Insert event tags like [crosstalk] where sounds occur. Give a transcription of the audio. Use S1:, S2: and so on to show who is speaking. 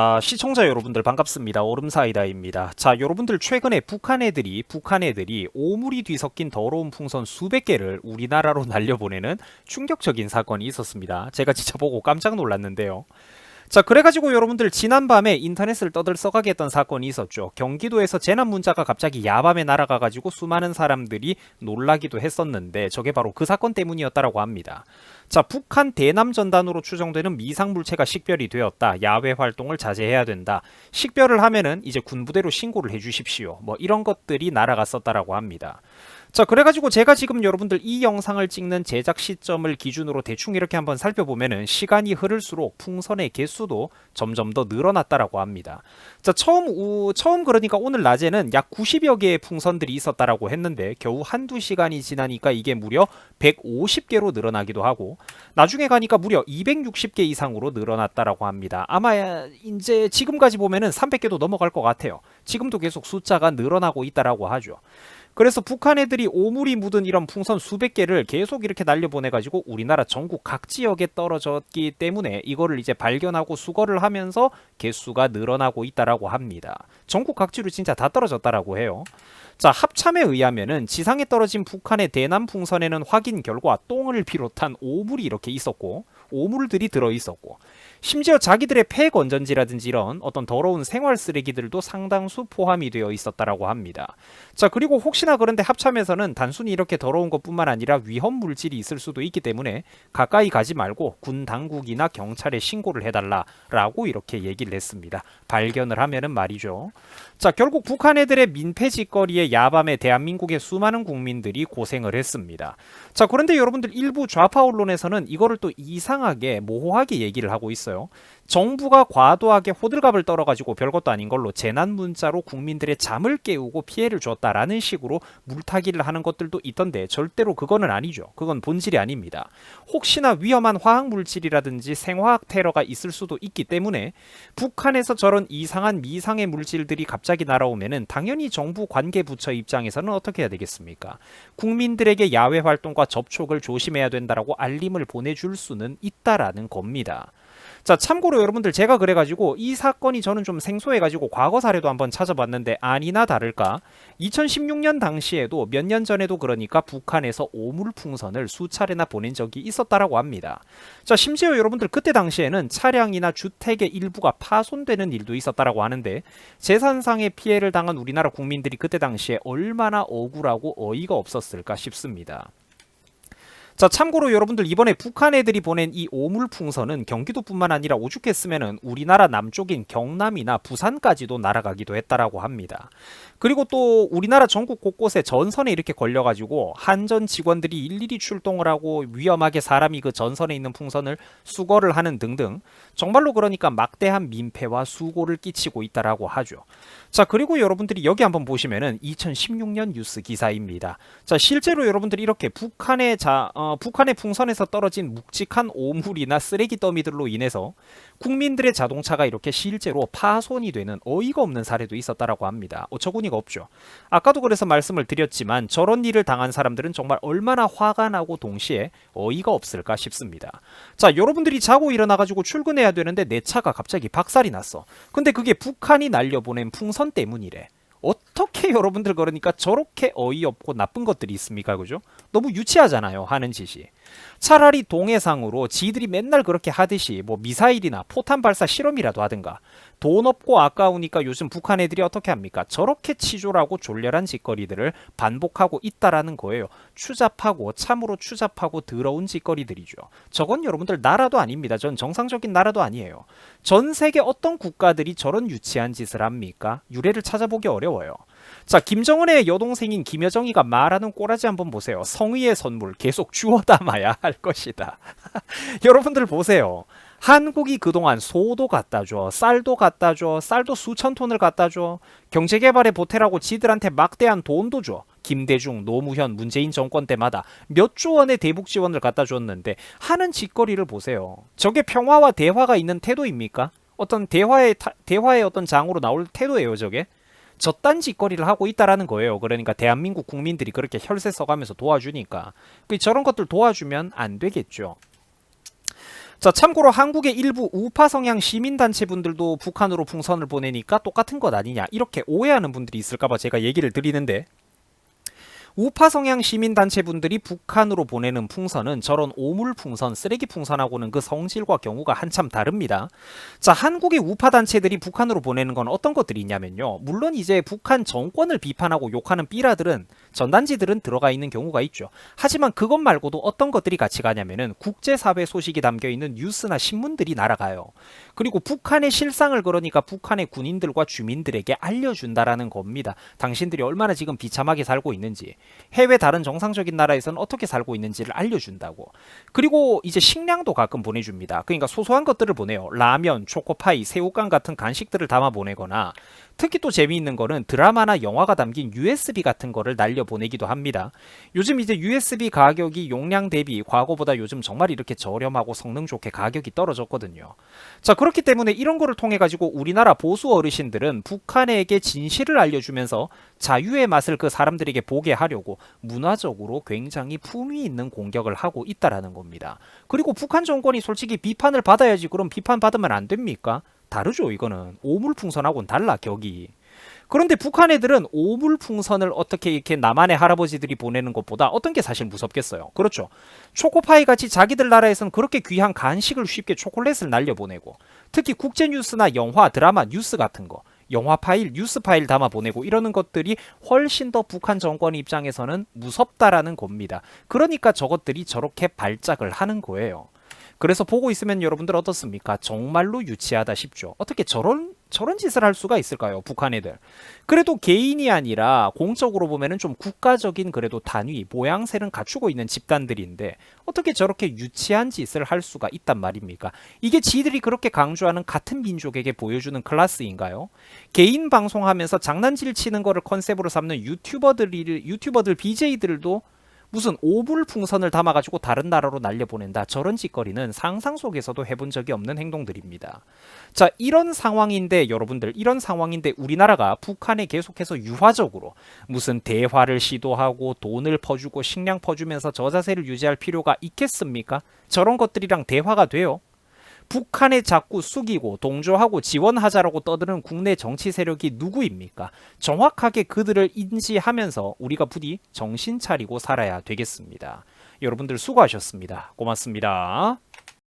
S1: 아, 시청자 여러분들 반갑습니다. 오름사이다입니다. 자, 여러분들 최근에 북한 애들이 북한 애들이 오물이 뒤섞인 더러운 풍선 수백 개를 우리나라로 [laughs] 날려보내는 충격적인 사건이 있었습니다. 제가 진짜 보고 깜짝 놀랐는데요. 자, 그래가지고 여러분들 지난밤에 인터넷을 떠들썩하게 했던 사건이 있었죠. 경기도에서 재난 문자가 갑자기 야밤에 날아가가지고 수많은 사람들이 놀라기도 했었는데 저게 바로 그 사건 때문이었다라고 합니다. 자, 북한 대남 전단으로 추정되는 미상 물체가 식별이 되었다. 야외 활동을 자제해야 된다. 식별을 하면은 이제 군부대로 신고를 해주십시오. 뭐 이런 것들이 날아갔었다라고 합니다. 자, 그래가지고 제가 지금 여러분들 이 영상을 찍는 제작 시점을 기준으로 대충 이렇게 한번 살펴보면은 시간이 흐를수록 풍선의 개수도 점점 더 늘어났다라고 합니다. 자, 처음 우, 처음 그러니까 오늘 낮에는 약 90여 개의 풍선들이 있었다라고 했는데 겨우 한두 시간이 지나니까 이게 무려 150개로 늘어나기도 하고 나중에 가니까 무려 260개 이상으로 늘어났다라고 합니다. 아마 이제 지금까지 보면은 300개도 넘어갈 것 같아요. 지금도 계속 숫자가 늘어나고 있다라고 하죠. 그래서 북한 애들이 오물이 묻은 이런 풍선 수백 개를 계속 이렇게 날려보내가지고 우리나라 전국 각 지역에 떨어졌기 때문에 이거를 이제 발견하고 수거를 하면서 개수가 늘어나고 있다라고 합니다. 전국 각지로 진짜 다 떨어졌다라고 해요. 자, 합참에 의하면은 지상에 떨어진 북한의 대남 풍선에는 확인 결과 똥을 비롯한 오물이 이렇게 있었고 오물들이 들어 있었고 심지어 자기들의 폐 건전지라든지 이런 어떤 더러운 생활 쓰레기들도 상당수 포함이 되어 있었다라고 합니다. 자, 그리고 혹시나 그런데 합참에서는 단순히 이렇게 더러운 것뿐만 아니라 위험 물질이 있을 수도 있기 때문에 가까이 가지 말고 군 당국이나 경찰에 신고를 해달라라고 이렇게 얘기를 했습니다. 발견을 하면은 말이죠. 자, 결국 북한 애들의 민폐 짓거리에 야밤에 대한민국의 수많은 국민들이 고생을 했습니다. 자, 그런데 여러분들 일부 좌파 언론에서는 이거를 또 이상하게 모호하게 얘기를 하고 있어요. 정부가 과도하게 호들갑을 떨어가지고 별것도 아닌 걸로 재난 문자로 국민들의 잠을 깨우고 피해를 줬다라는 식으로 물타기를 하는 것들도 있던데 절대로 그거는 아니죠. 그건 본질이 아닙니다. 혹시나 위험한 화학 물질이라든지 생화학 테러가 있을 수도 있기 때문에 북한에서 저런 이상한 미상의 물질들이 갑자기 날아오면은 당연히 정부 관계 부처 입장에서는 어떻게 해야 되겠습니까? 국민들에게 야외 활동과 접촉을 조심해야 된다라고 알림을 보내줄 수는 있다라는 겁니다. 자, 참고로 여러분들 제가 그래가지고 이 사건이 저는 좀 생소해가지고 과거 사례도 한번 찾아봤는데 아니나 다를까 2016년 당시에도 몇 년 전에도 그러니까 북한에서 오물풍선을 수차례나 보낸 적이 있었다라고 합니다. 자, 심지어 여러분들 그때 당시에는 차량이나 주택의 일부가 파손되는 일도 있었다라고 하는데 재산상의 피해를 당한 우리나라 국민들이 그때 당시에 얼마나 억울하고 어이가 없었을까 싶습니다. 자, 참고로 여러분들 이번에 북한 애들이 보낸 이 오물풍선은 경기도뿐만 아니라 오죽했으면은 우리나라 남쪽인 경남이나 부산까지도 날아가기도 했다라고 합니다. 그리고 또 우리나라 전국 곳곳에 전선에 이렇게 걸려가지고 한전 직원들이 일일이 출동을 하고 위험하게 사람이 그 전선에 있는 풍선을 수거를 하는 등등 정말로 그러니까 막대한 민폐와 수고를 끼치고 있다라고 하죠. 자, 그리고 여러분들이 여기 한번 보시면은 2016년 뉴스 기사입니다. 자, 실제로 여러분들이 이렇게 북한의 자, 어, 북한의 풍선에서 떨어진 묵직한 오물이나 쓰레기 더미들로 인해서 국민들의 자동차가 이렇게 실제로 파손이 되는 어이가 없는 사례도 있었다라고 합니다. 어처구니가 없죠. 아까도 그래서 말씀을 드렸지만 저런 일을 당한 사람들은 정말 얼마나 화가 나고 동시에 어이가 없을까 싶습니다. 자, 여러분들이 자고 일어나가지고 출근해야 되는데 내 차가 갑자기 박살이 났어. 근데 그게 북한이 날려보낸 풍선 때문이래. 어떻게 여러분들 그러니까 저렇게 어이없고 나쁜 것들이 있습니까? 그죠? 너무 유치하잖아요. 하는 짓이. 차라리 동해상으로 지들이 맨날 그렇게 하듯이 뭐 미사일이나 포탄 발사 실험이라도 하든가 돈 없고 아까우니까 요즘 북한 애들이 어떻게 합니까? 저렇게 치졸하고 졸렬한 짓거리들을 반복하고 있다라는 거예요. 추잡하고 참으로 추잡하고 더러운 짓거리들이죠. 저건 여러분들 나라도 아닙니다. 전 정상적인 나라도 아니에요. 전 세계 어떤 국가들이 저런 유치한 짓을 합니까? 유래를 찾아보기 어려워요. 자, 김정은의 여동생인 김여정이가 말하는 꼬라지 한번 보세요. 성의의 선물 계속 주워 담아야 할 것이다. [laughs] 여러분들 보세요. 한국이 그동안 소도 갖다 줘, 쌀도 갖다 줘, 쌀도 수천 톤을 갖다 줘, 경제개발에 보태라고 지들한테 막대한 돈도 줘. 김대중, 노무현, 문재인 정권 때마다 몇 조 원의 대북 지원을 갖다 줬는데 하는 짓거리를 보세요. 저게 평화와 대화가 있는 태도입니까? 어떤 대화의 타, 대화의 어떤 장으로 나올 태도예요, 저게. 저딴 짓거리를 하고 있다라는 거예요. 그러니까 대한민국 국민들이 그렇게 혈세 써가면서 도와주니까 그 저런 것들 도와주면 안 되겠죠. 자, 참고로 한국의 일부 우파 성향 시민단체 분들도 북한으로 풍선을 보내니까 똑같은 것 아니냐 이렇게 오해하는 분들이 있을까봐 제가 얘기를 드리는데 우파 성향 시민단체분들이 북한으로 보내는 풍선은 저런 오물 풍선, 쓰레기 풍선하고는 그 성질과 경우가 한참 다릅니다. 자, 한국의 우파 단체들이 북한으로 보내는 건 어떤 것들이 있냐면요. 물론 이제 북한 정권을 비판하고 욕하는 삐라들은 전단지들은 들어가 있는 경우가 있죠. 하지만 그것 말고도 어떤 것들이 같이 가냐면은 국제사회 소식이 담겨 있는 뉴스나 신문들이 날아가요. 그리고 북한의 실상을 그러니까 북한의 군인들과 주민들에게 알려준다라는 겁니다. 당신들이 얼마나 지금 비참하게 살고 있는지, 해외 다른 정상적인 나라에서는 어떻게 살고 있는지를 알려준다고. 그리고 이제 식량도 가끔 보내줍니다. 그러니까 소소한 것들을 보내요. 라면, 초코파이, 새우깡 같은 간식들을 담아 보내거나 특히 또 재미있는 거는 드라마나 영화가 담긴 USB 같은 거를 날려 보내기도 합니다. 요즘 이제 USB 가격이 용량 대비 과거보다 요즘 정말 이렇게 저렴하고 성능 좋게 가격이 떨어졌거든요. 자, 그렇기 때문에 이런 거를 통해 가지고 우리나라 보수 어르신들은 북한에게 진실을 알려주면서 자유의 맛을 그 사람들에게 보게 하려고 문화적으로 굉장히 품위 있는 공격을 하고 있다라는 겁니다. 그리고 북한 정권이 솔직히 비판을 받아야지 그럼 비판 받으면 안 됩니까? 다르죠, 이거는. 오물풍선하고는 달라, 격이. 그런데 북한 애들은 오물풍선을 어떻게 이렇게 남한의 할아버지들이 보내는 것보다 어떤 게 사실 무섭겠어요. 그렇죠. 초코파이 같이 자기들 나라에선 그렇게 귀한 간식을 쉽게 초콜릿을 날려보내고 특히 국제뉴스나 영화, 드라마, 뉴스 같은 거 영화 파일, 뉴스 파일 담아 보내고 이러는 것들이 훨씬 더 북한 정권 입장에서는 무섭다라는 겁니다. 그러니까 저것들이 저렇게 발작을 하는 거예요. 그래서 보고 있으면 여러분들 어떻습니까? 정말로 유치하다 싶죠. 어떻게 저런 저런 짓을 할 수가 있을까요? 북한 애들. 그래도 개인이 아니라 공적으로 보면은 좀 국가적인 그래도 단위, 모양새는 갖추고 있는 집단들인데 어떻게 저렇게 유치한 짓을 할 수가 있단 말입니까? 이게 지들이 그렇게 강조하는 같은 민족에게 보여주는 클래스인가요? 개인 방송하면서 장난질 치는 거를 컨셉으로 삼는 유튜버들이 유튜버들 BJ들도 무슨 오불 풍선을 담아가지고 다른 나라로 날려보낸다. 저런 짓거리는 상상 속에서도 해본 적이 없는 행동들입니다. 자, 이런 상황인데 여러분들 이런 상황인데 우리나라가 북한에 계속해서 유화적으로 무슨 대화를 시도하고 돈을 퍼주고 식량 퍼주면서 저자세를 유지할 필요가 있겠습니까? 저런 것들이랑 대화가 돼요? 북한에 자꾸 숙이고 동조하고 지원하자라고 떠드는 국내 정치 세력이 누구입니까? 정확하게 그들을 인지하면서 우리가 부디 정신 차리고 살아야 되겠습니다. 여러분들 수고하셨습니다. 고맙습니다.